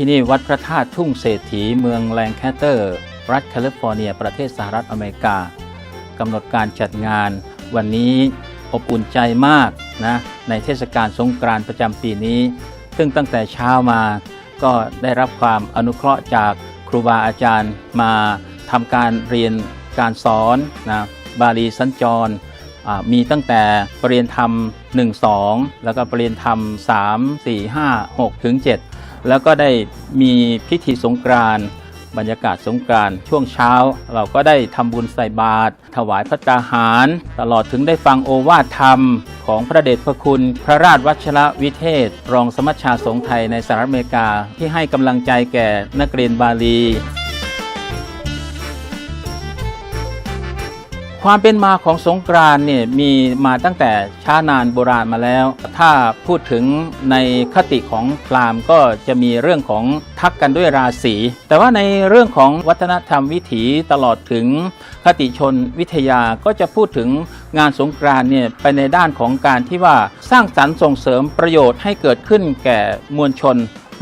ที่นี่วัดพระธาตุทุ่งเศรษฐีเมืองแลงแคสเตอร์ รัฐแคลิฟอร์เนีย ประเทศสหรัฐอเมริกากำหนดการจัดงาน วันนี้อบอุ่นใจมากนะในเทศกาลสงกรานต์ประจำปีนี้ ซึ่งตั้งแต่เช้ามาก็ได้รับความอนุเคราะห์จากครูบาอาจารย์มาทำการเรียนการสอนนะบาลีสัญจรมีตั้งแต่ปรริยนธรรม 1 2 แล้วก็ปรริยนธรรม 3 4 5 6 ถึง 7 แล้วก็ได้มีพิธีสงกรานต์บรรยากาศสงกรานต์ช่วงเช้า เราก็ได้ทำบุญใส่บาตรถวายพระตาหาร ตลอดถึงได้ฟังโอวาทธรรม ของพระเดชพระคุณ พระราชวัชรวิเทศ รองสมัชชาสงฆ์ไทยในสหรัฐอเมริกา ที่ให้กำลังใจแก่นักเรียนบาลี ความเป็นมาของสงกรานเนี่ยมีมาตั้งแต่ช้านานโบราณมาแล้ว ถ้าพูดถึงในคติของพราหมณ์ก็จะมีเรื่องของทักกันด้วยราศี แต่ว่าในเรื่องของวัฒนธรรมวิถีตลอดถึงคติชนวิทยาก็จะพูดถึงงานสงกรานเนี่ยไปในด้านของการที่ว่าสร้างสรรค์ส่งเสริมประโยชน์ให้เกิดขึ้นแก่มวลชน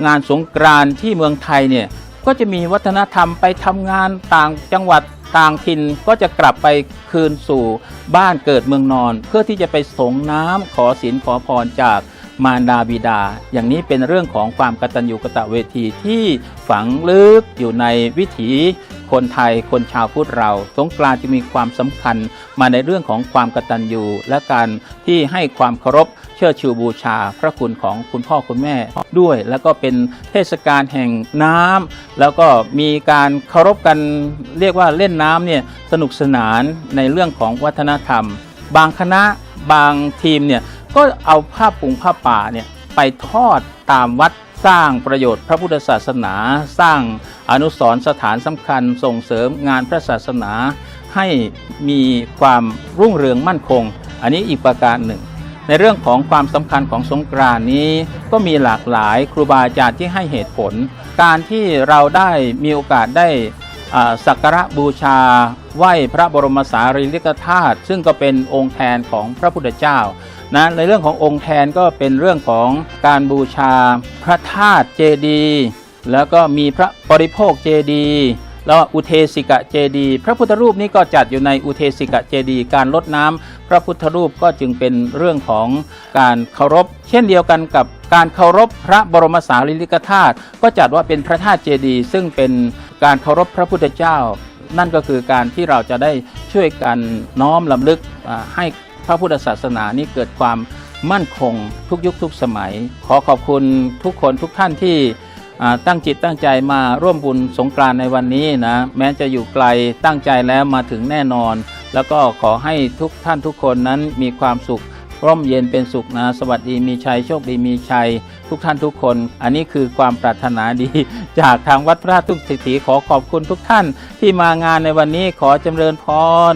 งานสงกรานที่เมืองไทยเนี่ยก็จะมีวัฒนธรรมไปทำงานต่างจังหวัด ต่างถิ่นก็จะกลับไปคืนสู่บ้านเกิดเมืองนอน เพื่อที่จะไปสงน้ำขอศีลขอพรจากมารดาบิดา อย่างนี้เป็นเรื่องของความกตัญญูกตะเวทีที่ฝังลึกอยู่ในวิถีคนไทยคนชาวพุทธเรา สงกรานจะมีความสำคัญมาในเรื่องของความกตัญญูและการที่ให้ความเคารพเชิดชูบูชา พระคุณของคุณพ่อคุณแม่ด้วย แล้วก็เป็นเทศกาลแห่งน้ำ แล้วก็มีการเคารพกันเรียกว่าเล่นน้ำเนี่ยสนุกสนานในเรื่องของวัฒนธรรม บางคณะบางทีมเนี่ยก็เอาผ้าปุงผ้าป่าเนี่ยไปทอดตามวัดสร้างประโยชน์พระพุทธศาสนา สร้างอนุสรณ์สถานสำคัญส่งเสริมงานพระศาสนา ให้มีความรุ่งเรืองมั่นคง อันนี้อีกประการหนึ่ง ในเรื่องของความสำคัญของสงกรานนี้ ก็มีหลากหลายครูบาอาจารย์ที่ให้เหตุผล การที่เราได้มีโอกาสได้สักการะบูชาไหว้พระบรมสารีริกธาตุซึ่งก็เป็นองค์แทนของพระพุทธเจ้านะในเรื่องขององค์แทนก็เป็นเรื่องของการบูชาพระธาตุเจดียแล้วก็มีพระบริโภคเจดียแล้วอุเทสิกะเจดียพระพุทธรูปนี้ก็จัดอยู่ในอุเทสิกะเจดียการลดน้ำ พระพุทธรูปก็จึงเป็นเรื่องของการเคารพ เช่นเดียวกันกับการเคารพพระบรมสารีริกธาตุก็จัดว่าเป็นพระธาตุเจดีย์ซึ่งเป็นการเคารพพระพุทธเจ้า นั่นก็คือการที่เราจะได้ช่วยกันน้อมลำลึกให้พระพุทธศาสนานี้เกิดความมั่นคงทุกยุคทุกสมัย ขอขอบคุณทุกคนทุกท่านที่ตั้งจิตตั้งใจมาร่วมบุญสงกรานในวันนี้นะ แม้จะอยู่ไกลตั้งใจแล้วมาถึงแน่นอน แล้วก็ขอให้ทุกท่านทุกคนนั้นมีความสุข ร่มเย็นเป็นสุขนะสวัสดีมีชัยโชคดีมีชัย ทุกท่านทุกคน อันนี้คือความปรารถนาดี จากทางวัดพระทุกสิทธิขอขอบคุณทุกท่านที่มางานในวันนี้ขอจำเริญพร